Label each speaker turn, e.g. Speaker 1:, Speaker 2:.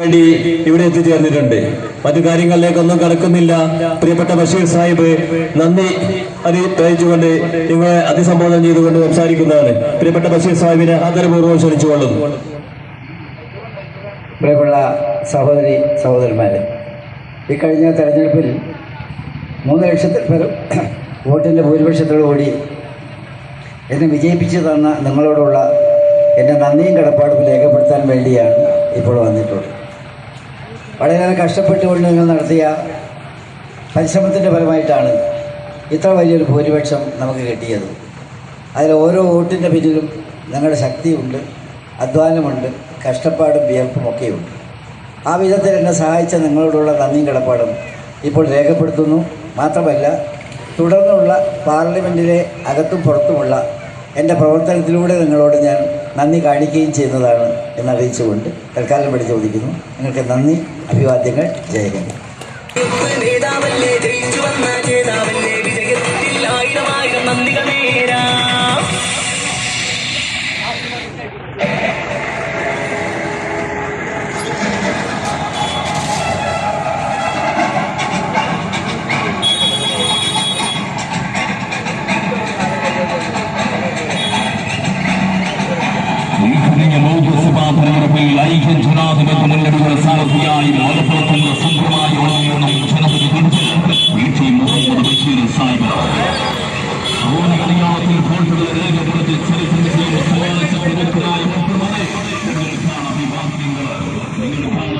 Speaker 1: വേണ്ടി ഇവിടെ എത്തിച്ചേർന്നിട്ടുണ്ട്. മറ്റു കാര്യങ്ങളിലേക്കൊന്നും കടക്കുന്നില്ല. പ്രിയപ്പെട്ട ബഷീർ സാഹിബ് നന്ദി. അറിയിച്ചുകൊണ്ട് നിങ്ങളെ അതിസംബോധന ചെയ്തുകൊണ്ട് സംസാരിക്കുന്നതാണ്. പ്രിയപ്പെട്ട ബഷീർ സാഹിബിനെ ആദരപൂർവം ക്ഷണിച്ചുകൊള്ളുന്നു.
Speaker 2: പ്രിയപ്പെട്ട സഹോദരി സഹോദരന്മാരെ ഇക്കഴിഞ്ഞ തെരഞ്ഞെടുപ്പിൽ മൂന്ന് ലക്ഷത്തിൽ പരം വോട്ടിന്റെ ഭൂരിപക്ഷത്തോടുകൂടി എന്നെ വിജയിപ്പിച്ചു തന്ന നിങ്ങളോടുള്ള എന്റെ നന്ദിയും കടപ്പാടും രേഖപ്പെടുത്താൻ വേണ്ടിയാണ് ഇപ്പോൾ വന്നിട്ടുള്ളത്. വളരെയേറെ കഷ്ടപ്പെട്ടുകൊണ്ട് നിങ്ങൾ നടത്തിയ പരിശ്രമത്തിന്റെ ഫലമായിട്ടാണ് ഇത്ര വലിയൊരു ഭൂരിപക്ഷം നമുക്ക് കിട്ടിയത്. അതിൽ ഓരോ വോട്ടിന്റെ പിന്നിലും നിങ്ങളുടെ ശക്തിയുണ്ട് അധ്വാനമുണ്ട് കഷ്ടപ്പാടും വിയർപ്പും ഒക്കെയുണ്ട്. ആ വിധത്തിൽ എന്നെ സഹായിച്ച നിങ്ങളോടുള്ള നന്ദിയും കിടപ്പാടും ഇപ്പോൾ രേഖപ്പെടുത്തുന്നു. മാത്രമല്ല തുടർന്നുള്ള പാർലമെന്റിലെ അകത്തും പുറത്തുമുള്ള എന്റെ പ്രവർത്തനത്തിലൂടെ നിങ്ങളോട് ഞാൻ നന്ദി കാണിക്കുകയും ചെയ്യുന്നതാണ് എന്നറിയിച്ചുകൊണ്ട് തൽക്കാലം വേണ്ടി ചോദിക്കുന്നു. നിങ്ങൾക്ക് നന്ദി അഭിവാദ്യങ്ങൾ ജയഹിന്ദ്
Speaker 3: നേതാവല്ലേ ജയിച്ചു വന്ന നേതാവല്ലേ വിജയത്തിൽ ആയിരം ആയിരം നന്ദികൾ നേരാം.
Speaker 4: കഴിഞ്ഞ ലോക്സഭാ തെരഞ്ഞെടുപ്പിൽ ഐക്യ ജനാധിപത്യ മുന്നണിയുടെ സാരഥിയായി മലപ്പുറത്തുള്ള സ്വന്തമായ ഒളിയോണം ജനതയെ പിടിച്ച് പി ടി മുഹമ്മദ് ബഷീർ സാഹിബ്. മലയാളത്തിൽ ഫോട്ടുകൾ രേഖപ്പെടുത്തി ചരിത്രം ചെയ്യുന്ന സമ്മാനിച്ച പ്രമുഖനായ ഡോക്ടർമാരെ നിങ്ങൾക്കാണ് അഭിവാദ്യങ്ങൾ. നിങ്ങൾക്കാണ്